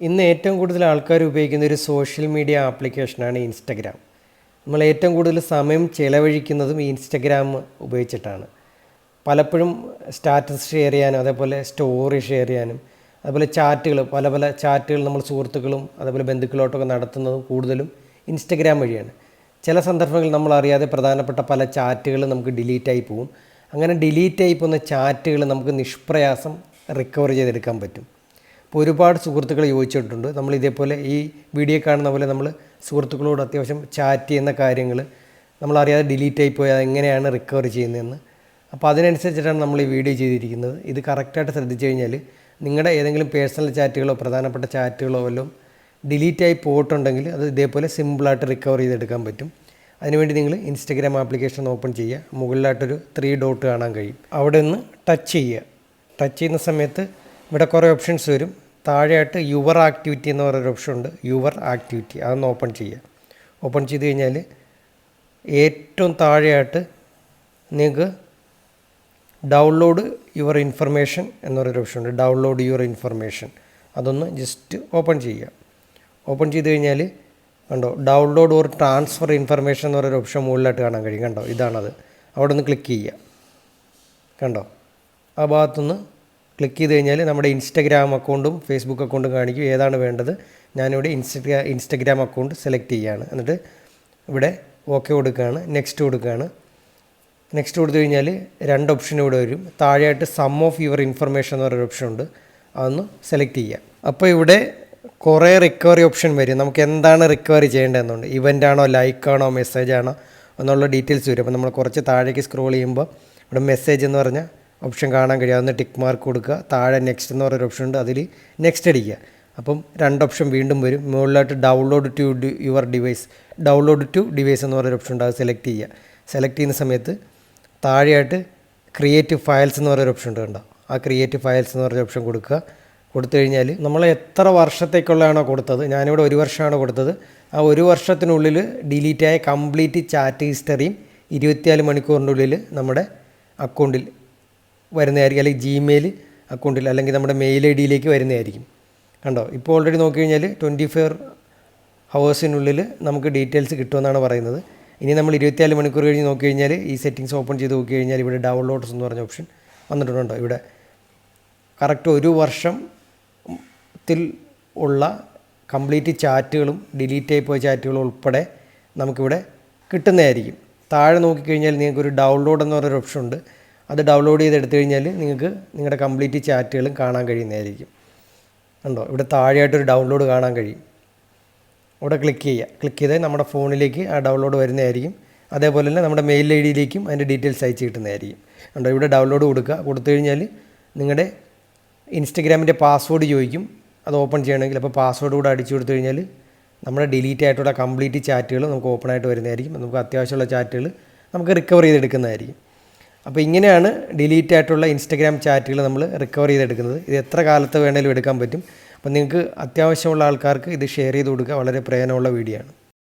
ഇന്ന് ഏറ്റവും കൂടുതൽ ആൾക്കാർ ഉപയോഗിക്കുന്ന ഒരു സോഷ്യൽ മീഡിയ ആപ്ലിക്കേഷനാണ് ഇൻസ്റ്റഗ്രാം നമ്മൾ ഏറ്റവും കൂടുതൽ സമയം ചിലവഴിക്കുന്നതും ഇൻസ്റ്റഗ്രാം ഉപയോഗിച്ചിട്ടാണ്. പലപ്പോഴും സ്റ്റാറ്റസ് ഷെയർ ചെയ്യാനും അതേപോലെ സ്റ്റോറി ഷെയർ ചെയ്യാനും അതുപോലെ ചാറ്റുകൾ പല പല ചാറ്റുകൾ നമ്മൾ സുഹൃത്തുക്കളും അതേപോലെ ബന്ധുക്കളോട്ടൊക്കെ നടത്തുന്നതും കൂടുതലും ഇൻസ്റ്റഗ്രാം വഴിയാണ്. ചില സന്ദർഭങ്ങളിൽ നമ്മൾ അറിയാതെ പ്രധാനപ്പെട്ട പല ചാറ്റുകൾ നമുക്ക് ഡിലീറ്റായി പോകും. അങ്ങനെ ഡിലീറ്റായി പോകുന്ന ചാറ്റുകൾ നമുക്ക് നിഷ്പ്രയാസം റിക്കവർ ചെയ്തെടുക്കാൻ പറ്റും. ഇപ്പോൾ ഒരുപാട് സുഹൃത്തുക്കൾ ചോദിച്ചിട്ടുണ്ട്. നമ്മൾ ഇതേപോലെ ഈ വീഡിയോ കാണുന്ന പോലെ നമ്മൾ സുഹൃത്തുക്കളോട് അത്യാവശ്യം ചാറ്റ് ചെയ്യുന്ന കാര്യങ്ങൾ നമ്മളറിയാതെ ഡിലീറ്റ് ആയി പോയാൽ എങ്ങനെയാണ് റിക്കവർ ചെയ്യുന്നതെന്ന്. അപ്പോൾ അതിനനുസരിച്ചിട്ടാണ് നമ്മൾ ഈ വീഡിയോ ചെയ്തിരിക്കുന്നത്. ഇത് കറക്റ്റായിട്ട് ശ്രദ്ധിച്ചു കഴിഞ്ഞാൽ നിങ്ങളുടെ ഏതെങ്കിലും പേഴ്സണൽ ചാറ്റുകളോ പ്രധാനപ്പെട്ട ചാറ്റുകളോ വല്ലതും ഡിലീറ്റ് ആയി പോയിട്ടുണ്ടെങ്കിൽ അത് ഇതേപോലെ സിമ്പിളായിട്ട് റിക്കവർ ചെയ്തെടുക്കാൻ പറ്റും. അതിനുവേണ്ടി നിങ്ങൾ ഇൻസ്റ്റഗ്രാം ആപ്ലിക്കേഷൻ ഓപ്പൺ ചെയ്യുക. മുകളിലായിട്ടൊരു ത്രീ ഡോട്ട് കാണാൻ കഴിയും. അവിടെ നിന്ന് ടച്ച് ചെയ്യുക. ടച്ച് ചെയ്യുന്ന സമയത്ത് ഇവിടെ കുറേ ഓപ്ഷൻസ് വരും. താഴെയായിട്ട് യുവർ ആക്ടിവിറ്റി എന്ന് പറയുന്ന ഓപ്ഷൻ ഉണ്ട്. യുവർ ആക്ടിവിറ്റി അതൊന്ന് ഓപ്പൺ ചെയ്യുക. ഓപ്പൺ ചെയ്ത് കഴിഞ്ഞാൽ ഏറ്റവും താഴെയായിട്ട് നിങ്ങൾക്ക് ഡൗൺലോഡ് യുവർ ഇൻഫർമേഷൻ എന്ന് പറയുന്ന ഓപ്ഷൻ ഉണ്ട്. ഡൗൺലോഡ് യുവർ ഇൻഫർമേഷൻ അതൊന്ന് ജസ്റ്റ് ഓപ്പൺ ചെയ്യുക. ഓപ്പൺ ചെയ്ത് കഴിഞ്ഞാൽ കണ്ടോ ഡൗൺലോഡ് ഓർ ട്രാൻസ്ഫർ ഇൻഫർമേഷൻ എന്ന് പറയുന്ന ഓപ്ഷൻ മുകളിലായിട്ട് കാണാൻ കഴിയും. കണ്ടോ ഇതാണത്. അവിടെ ഒന്ന് ക്ലിക്ക് ചെയ്യുക. കണ്ടോ ആ ഭാഗത്തുനിന്ന് ക്ലിക്ക് ചെയ്ത് കഴിഞ്ഞാൽ നമ്മുടെ ഇൻസ്റ്റഗ്രാം അക്കൗണ്ടും ഫേസ്ബുക്ക് അക്കൗണ്ടും കാണിക്കും ഏതാണ് വേണ്ടത്. ഞാനിവിടെ ഇൻസ്റ്റഗ്രാ ഇൻസ്റ്റഗ്രാം അക്കൗണ്ട് സെലക്ട് ചെയ്യുകയാണ് എന്നിട്ട് ഇവിടെ ഓക്കെ കൊടുക്കുകയാണ് നെക്സ്റ്റ് കൊടുക്കുകയാണ് നെക്സ്റ്റ് കൊടുത്തു കഴിഞ്ഞാൽ രണ്ട് ഓപ്ഷൻ ഇവിടെ വരും. താഴെയായിട്ട് സം ഓഫ് യുവർ ഇൻഫർമേഷൻ എന്ന് പറയുന്ന ഓപ്ഷൻ ഉണ്ട്. അതൊന്ന് സെലക്ട് ചെയ്യുക അപ്പോൾ ഇവിടെ കുറേ റിക്കവറി ഓപ്ഷൻ വരും. നമുക്ക് എന്താണ് റിക്കവറി ചെയ്യേണ്ടതെന്നുണ്ട്. ഇവന്റ് ആണോ ലൈക്ക് ആണോ മെസ്സേജ് ആണോ എന്നുള്ള ഡീറ്റെയിൽസ് വരും. അപ്പോൾ നമ്മൾ കുറച്ച് താഴേക്ക് സ്ക്രോൾ ചെയ്യുമ്പോൾ ഇവിടെ മെസ്സേജ് എന്ന് പറഞ്ഞ ഓപ്ഷൻ കാണാൻ കഴിയാവുന്ന ടിക്ക് മാർക്ക് കൊടുക്കുക. താഴെ നെക്സ്റ്റ് എന്ന് പറയുന്ന ഓപ്ഷൻ ഉണ്ട്. അതിൽ നെക്സ്റ്റ് അടിക്കുക. അപ്പം രണ്ട് ഓപ്ഷൻ വീണ്ടും വരും. മുകളിലായിട്ട് download to your device download to device എന്ന് പറയുന്ന ഓപ്ഷൻ ഉണ്ട്. അത് സെലക്ട് ചെയ്യുക. സെലക്ട് ചെയ്യുന്ന സമയത്ത് താഴെയായിട്ട് ക്രിയേറ്റീവ് ഫയൽസ് എന്ന് പറയുന്ന ഓപ്ഷൻ ഉണ്ട് കണ്ടോ? ആ ക്രിയേറ്റീവ് ഫയൽസ് എന്ന് പറയുന്ന ഓപ്ഷൻ കൊടുക്കുക. കൊടുത്തു കഴിഞ്ഞാൽ നമ്മൾ എത്ര വർഷത്തേക്കുള്ളതാണോ കൊടുത്തത്? ഞാനിവിടെ ഒരു വർഷമാണ് കൊടുത്തത്. ആ ഒരു വർഷത്തിനുള്ളിൽ ഡിലീറ്റായ കംപ്ലീറ്റ് ചാറ്റ് ഹിസ്റ്ററിയും ഇരുപത്തിനാല് മണിക്കൂറിന്റെ ഉള്ളിൽ നമ്മുടെ അക്കൗണ്ടിൽ വരുന്നതായിരിക്കും. അല്ലെങ്കിൽ ജിമെയിൽ അക്കൗണ്ടിൽ അല്ലെങ്കിൽ നമ്മുടെ മെയിൽ ഐ ഡിയിലേക്ക് വരുന്നതായിരിക്കും. കണ്ടോ? ഇപ്പോൾ ഓൾറെഡി നോക്കി കഴിഞ്ഞാൽ ട്വന്റി ഫോർ ഹവേഴ്സിനുള്ളിൽ നമുക്ക് ഡീറ്റെയിൽസ് കിട്ടുമെന്നാണ് പറയുന്നത്. ഇനി നമ്മൾ ഇരുപത്തിനാല് മണിക്കൂർ കഴിഞ്ഞ് നോക്കി കഴിഞ്ഞാൽ ഈ സെറ്റിങ്സ് ഓപ്പൺ ചെയ്ത് നോക്കി കഴിഞ്ഞാൽ ഇവിടെ ഡൗൺലോഡ്സ് എന്ന് പറഞ്ഞ ഓപ്ഷൻ വന്നിട്ടുണ്ടോ? ഇവിടെ കറക്റ്റ് ഒരു വർഷത്തിൽ ഉള്ള കംപ്ലീറ്റ് ചാറ്റുകളും ഡിലീറ്റ് ആയി പോയ ചാറ്റുകളും ഉൾപ്പെടെ നമുക്കിവിടെ കിട്ടുന്നതായിരിക്കും. താഴെ നോക്കിക്കഴിഞ്ഞാൽ നിങ്ങൾക്കൊരു ഡൗൺലോഡ് എന്ന് പറയുന്ന ഓപ്ഷൻ ഉണ്ട്. അത് ഡൗൺലോഡ് ചെയ്ത് എടുത്തു കഴിഞ്ഞാൽ നിങ്ങൾക്ക് നിങ്ങളുടെ കംപ്ലീറ്റ് ചാറ്റുകളും കാണാൻ കഴിയുന്നതായിരിക്കും. ഉണ്ടോ ഇവിടെ താഴെയായിട്ടൊരു ഡൗൺലോഡ് കാണാൻ കഴിയും. അവിടെ ക്ലിക്ക് ചെയ്യുക. ക്ലിക്ക് ചെയ്താൽ നമ്മുടെ ഫോണിലേക്ക് ആ ഡൗൺലോഡ് വരുന്നതായിരിക്കും. അതേപോലെ തന്നെ നമ്മുടെ മെയിൽ ഐ ഡിയിലേക്കും അതിന്റെ ഡീറ്റെയിൽസ് അയച്ച് കിട്ടുന്നതായിരിക്കും. ഉണ്ടോ ഇവിടെ ഡൗൺലോഡ് കൊടുക്കുക. കൊടുത്തു കഴിഞ്ഞാൽ നിങ്ങളുടെ ഇൻസ്റ്റഗ്രാമിന്റെ പാസ്വേഡ് ചോദിക്കും. അത് ഓപ്പൺ ചെയ്യണമെങ്കിൽ അപ്പോൾ പാസ്വേഡ് കൂടെ അടിച്ചു കൊടുത്തു കഴിഞ്ഞാൽ നമ്മുടെ ഡിലീറ്റ് ആയിട്ടുള്ള കംപ്ലീറ്റ് ചാറ്റുകൾ നമുക്ക് ഓപ്പൺ ആയിട്ട് വരുന്നതായിരിക്കും. നമുക്ക് അത്യാവശ്യമുള്ള ചാറ്റുകൾ നമുക്ക് റിക്കവർ ചെയ്തെടുക്കുന്നതായിരിക്കും. അപ്പോൾ ഇങ്ങനെയാണ് ഡിലീറ്റ് ആയിട്ടുള്ള ഇൻസ്റ്റഗ്രാം ചാറ്റുകൾ നമ്മൾ റിക്കവർ ചെയ്തെടുക്കുന്നത്. ഇത് എത്ര കാലത്ത് വേണേലും എടുക്കാൻ പറ്റും. അപ്പോൾ നിങ്ങൾക്ക് അത്യാവശ്യമുള്ള ആൾക്കാർക്ക് ഇത് ഷെയർ ചെയ്ത് കൊടുക്കുക. വളരെ പ്രയോജനമുള്ള വീഡിയോ ആണ്.